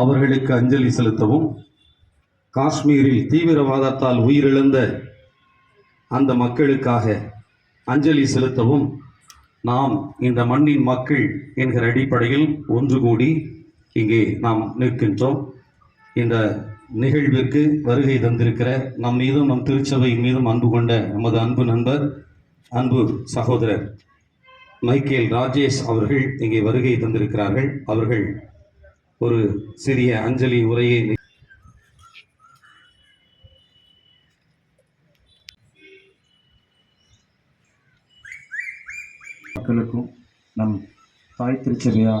அவர்களுக்கு அஞ்சலி செலுத்தவும் காஷ்மீரில் தீவிரவாதத்தால் உயிரிழந்த அந்த மக்களுக்காக அஞ்சலி செலுத்தவும் நாம் இந்த மண்ணின் மக்கள் என்கிற அடிப்படையில் ஒன்று கூடி இங்கே நாம் நிற்கின்றோம். இந்த நிகழ்விற்கு வருகை தந்திருக்கிற நம் மீதும் நம் திருச்சபை மீதும் அன்பு கொண்ட நமது அன்பு நண்பர் அன்பு சகோதரர் மைக்கேல் ராஜேஷ் அவர்கள் இங்கே வருகை தந்திருக்கிறார்கள். அவர்கள் ஒரு சிறிய அஞ்சலி உரையை மக்களுக்கும் நம் தாய் திருச்சபையா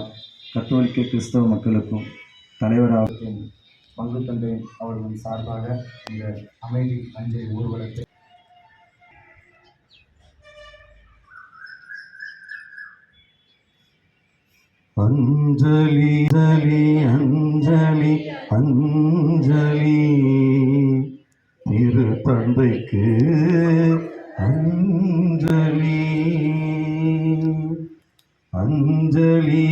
கத்தோலிக்க கிறிஸ்தவ மக்களுக்கும் தலைவராக பங்கு தந்தை அவர்களின் சார்பாக இந்த அமைதி அஞ்சலி ஊர்வலத்தை அஞ்சலி அஞ்சலி அஞ்சலி அஞ்சலி திரு தந்தைக்கு அஞ்சலி அஞ்சலி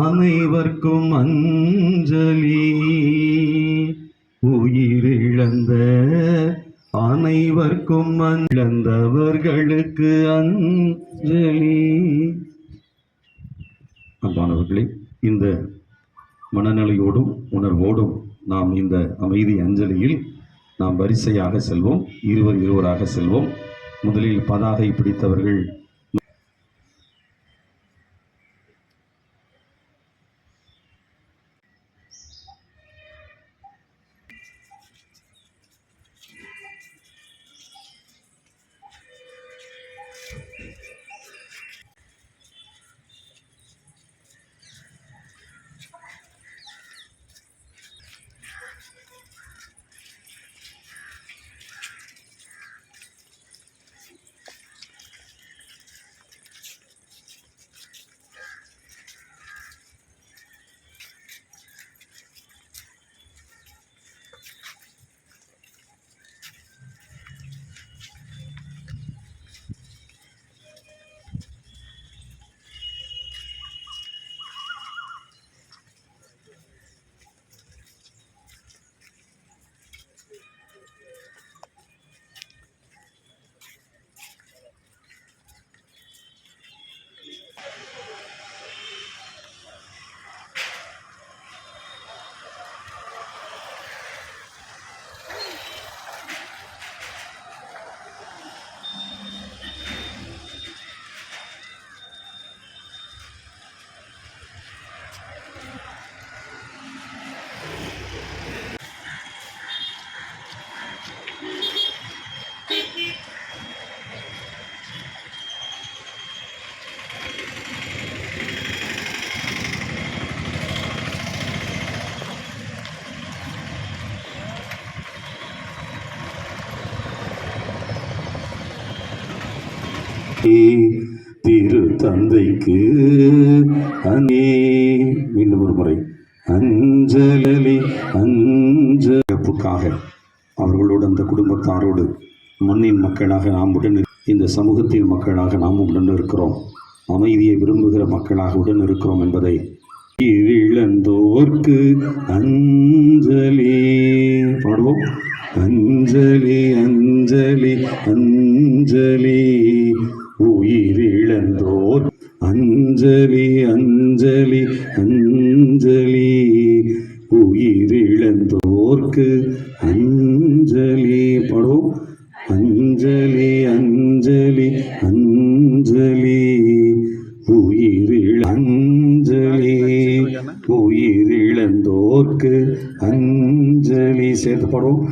அனைவர்க்கும் அஞ்சலி உயிரிழந்த அனைவர்க்கும் இழந்தவர்களுக்கு அஞ்சலி அன்பானவர்களே இந்த மனநிலையோடும் உணர்வோடும் நாம் இந்த அமைதி அஞ்சலியில் நாம் வரிசையாக செல்வோம் இருவர் இருவராக செல்வோம். முதலில் பதாகை பிடித்தவர்கள் திரு தந்தைக்கு அனே மீண்டும் ஒரு முறை. அஞ்சலி அஞ்சப்புக்காக அவர்களோடு அந்த குடும்பத்தாரோடு மண்ணின் மக்களாக நாம் உடன் இந்த சமூகத்தின் மக்களாக நாம் உடன் இருக்கிறோம். அமைதியை விரும்புகிற மக்களாக உடன் இருக்கிறோம் என்பதை இழந்தோர்க்கு அஞ்ச ஓர் அஞ்சலி அஞ்சலி அஞ்சலி. உயிரிழந்தோர்க்கு அஞ்சலி பாடுவோம் அஞ்சலி அஞ்சலி அஞ்சலி. உயிரிழ அஞ்சலி. உயிரிழந்தோர்க்கு அஞ்சலி. சேர்த்து பாடுவோம்.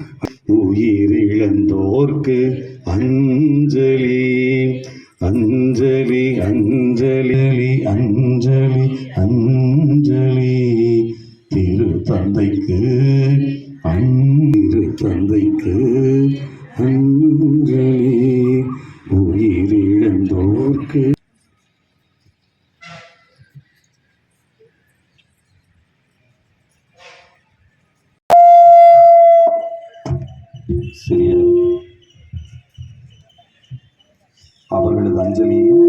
உயிரிழந்தோர்க்கு அஞ்சலி. அஞ்சலி அஞ்சலி அஞ்சலி அஞ்சலி. திரு தந்தைக்கு அந்திரு தந்தைக்கு. அவர்களது அஞ்சலியையும்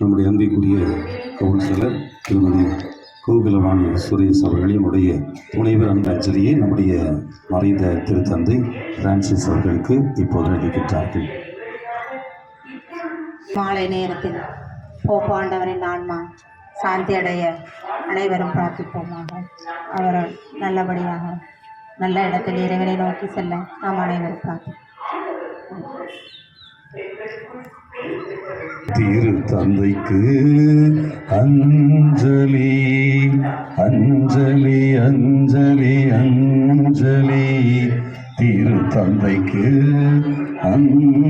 நம்முடைய அன்பிற்குரிய கவுன்சிலர் திருமதி கோகுலவாணி சுரேஷ் அவர்களையும் உடைய துணைவர் அன்பஞ்சலியை நம்முடைய மறைந்த திருத்தந்தை பிரான்சிஸ் அவர்களுக்கு இப்போது அளிக்கின்றார்கள். மாலை நேரத்தில் போப்பாண்டவரின் ஆன்மா சாந்தி அடைய அனைவரும் பிரார்த்திப்போமாக. அவர் நல்லபடியாக நல்ல இடத்தில் இறைவனை நோக்கி செல்ல நாம் அனைவரும் திரு தந்தைக்கு அஞ்சலி அஞ்சலி அஞ்சலி அஞ்சலி. திரு தந்தைக்கு அஞ்சலி